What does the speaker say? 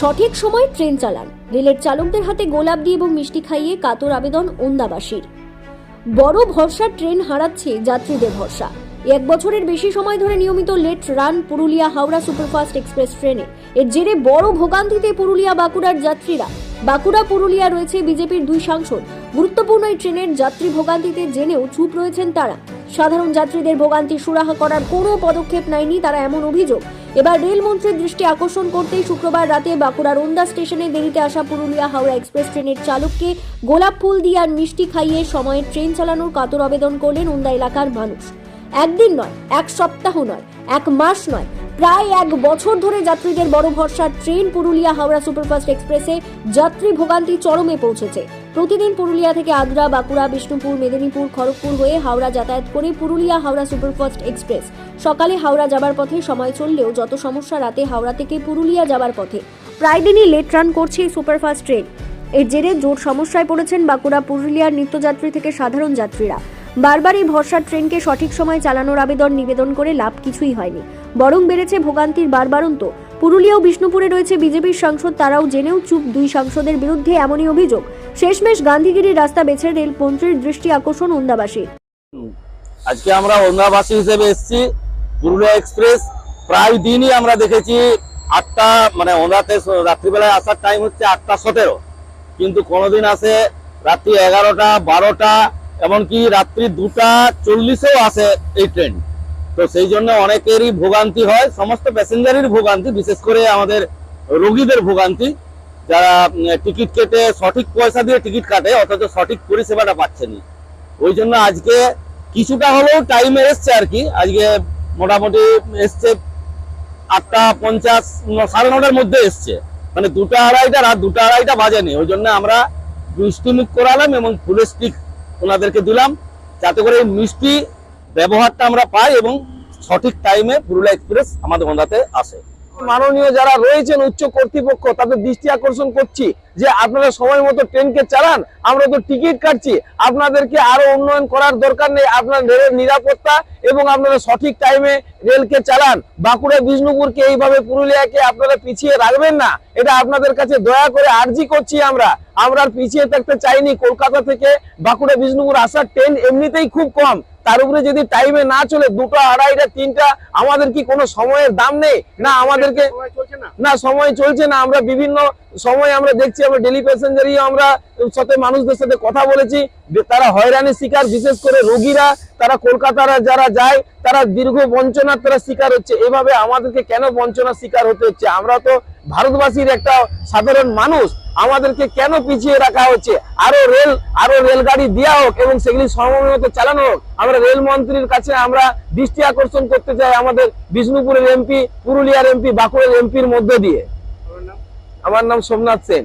সঠিক সময় ট্রেন চালান। রেলের চালকদের হাতে গোলাপ দিয়ে এবং মিষ্টি খাইয়ে কাতর আবেদন ওন্দাবাসীর। বড় ভরসা ট্রেন হারাচ্ছে যাত্রীদের ভরসা। এক বছরের বেশি সময় ধরে নিয়মিত late run Purulia Howrah superfast express ট্রেনে। এর জেরে বড় ভোগান্তিতে পুরুলিয়া বাঁকুড়ার যাত্রীরা। বাঁকুড়া, পুরুলিয়া রয়েছে বিজেপির দুই সাংসদ। গুরুত্বপূর্ণ এই ট্রেনের যাত্রী ভোগান্তিতে জেনেও চুপ রয়েছেন তারা। সাধারণ যাত্রীদের ভোগান্তি সুরাহা করার কোনো পদক্ষেপ নেয়নি তারা এমন অভিযোগ। এবার রেলমন্ত্রীর দৃষ্টি আকর্ষণ করতেই শুক্রবার রাতে বাঁকুড়ার ওন্দা স্টেশনে দেরিতে আসা পুরুলিয়া হাওড়া এক্সপ্রেস ট্রেনের চালককে গোলাপ ফুল দিয়ে আর মিষ্টি খাইয়ে সময়ে ট্রেন চালানোর কাতর আবেদন করলেন ওন্দা এলাকার মানুষ। একদিন নয়, এক সপ্তাহ নয়, এক মাস নয়, প্রায় এক বছর ধরে যাত্রীদের বড় ভরসা ট্রেন পুরুলিয়া হাওড়া সুপারফাস্ট এক্সপ্রেসে যাত্রী ভোগান্তি চরমে পৌঁছেছে। প্রতিদিন পুরুলিয়া থেকে আদ্রা বাঁকুড়া, বিষ্ণুপুর, মেদিনীপুর, খড়গপুর হয়ে হাওড়া যাতায়াত করে পুরুলিয়া হাওড়া সুপারফাস্ট এক্সপ্রেস। সকালে হাওড়া যাবার পথে সময় চললেও যত সমস্যা রাতে হাওড়া থেকে পুরুলিয়া যাবার পথে, প্রায় দিনই লেট রান করছে এই সুপারফাস্ট ট্রেন এর জেরে জোর সমস্যায় পড়েছেন বাঁকুড়া পুরুলিয়ার নিত্যযাত্রী থেকে সাধারণ যাত্রীরা। বারবার এই ভরসার ট্রেনকে সঠিক সময় চালানোর আবেদন নিবেদন করে লাভ কিছুই হয়নি। বরং বেড়েছে ভোগান্তির বারবারন্ত পুরুলিয়া ও বিষ্ণুপুরে রয়েছে বিজেপির সাংসদ, তারাও জেনেও চুপ দুই সাংসদের বিরুদ্ধে এমনই অভিযোগ। শেষমেশ গান্ধীগিরির রাস্তা বেছে রেল মন্ত্রীর দৃষ্টি আকর্ষণ ওন্দাবাসীর। আজকে আমরা অন্যবাসী হিসেবে এসেছি, পুরুলিয়া এক্সপ্রেস। প্রায় দিনই আমরা দেখেছি আটটা মানে ওনাতে রাত্রিবেলায় আসার টাইম হচ্ছে আটটা সতেরো। কিন্তু কোনোদিন আসে রাত্রি এগারোটা, বারোটা, এমনকি রাত্রি দুটা চল্লিশেও আসে এই ট্রেন তো সেই জন্য অনেকেরই ভোগান্তি হয়, সমস্ত প্যাসেঞ্জারের ভোগান্তি, বিশেষ করে আমাদের রোগীদের ভোগান্তি। যারা টিকিট কেটে সঠিক পয়সা দিয়ে টিকিট কাটে, অথচ সঠিক পরিষেবাটা পাচ্ছে না। ওই জন্য আজকে কিছুটা হলেও টাইমে এসছে আর কি। আজকে মোটামুটি এসছে আটটা পঞ্চাশ সাড়ে নটার মধ্যে এসছে। মানে দুটা আড়াইটা রাত দুটা আড়াইটা বাজেনি। ওই জন্য আমরা মিষ্টি মুখ করালাম এবং ফুলের স্টিক ওনাদেরকে দিলাম। যাতে করে মিষ্টি ব্যবহারটা আমরা পাই এবং সঠিক টাইমে পুরুলিয়া এক্সপ্রেস আমাদের ওনাতে আসে। মাননীয় যারা রয়েছেন উচ্চ কর্তৃপক্ষ, তাদের দৃষ্টি আকর্ষণ করছি যে আপনারা সময় মতো ট্রেনকে চালান, আমরা তো টিকিট কাটছি। আপনাদেরকে আরও উন্নয়ন করার দরকার নেই, আপনার রেলের নিরাপত্তা এবং আপনারা সঠিক টাইমে রেলকে চালান। বাঁকুড়া, বিষ্ণুপুরকে এইভাবে পুরুলিয়াকে আপনারা পিছিয়ে রাখবেন না, এটা আপনাদের কাছে দয়া করে আর্জি করছি আমরা। আমরা পিছিয়ে থাকতে চাইনি। কলকাতা থেকে বাঁকুড়া, বিষ্ণুপুর আসার ট্রেন এমনিতেই খুব কম। তার উপরে যদি টাইমে না চলে দুটো আড়াইটা তিনটা আমাদের কি কোনো সময়ের দাম নেই? না আমাদেরকে না। সময় চলছে না। আমরা বিভিন্ন সময় আমরা দেখছি আমরা ডেলি প্যাসেঞ্জারই আমরা সাথে মানুষদের সাথে কথা বলেছি। যে তারা হয়রানির শিকার বিশেষ করে রোগীরা তারা কলকাতার যারা যায় তারা দীর্ঘ বঞ্চনার তারা শিকার হচ্ছে। এভাবে আমাদেরকে কেন বঞ্চনার শিকার হতে হচ্ছে? আমরা তো ভারতবাসীর একটা সাধারণ মানুষ। আমাদেরকে কেন পিছিয়ে রাখা হচ্ছে? আরও রেল আরও রেলগাড়ি দেওয়া হোক এবং সেগুলি সময় চালানো হোক আমরা রেল মন্ত্রীর কাছে আমরা দৃষ্টি আকর্ষণ করতে চাই আমাদের বিষ্ণুপুরের এমপি পুরুলিয়ার এমপি বাঁকুড়ার এমপির মধ্য দিয়ে। আমার নাম সোমনাথ সেন।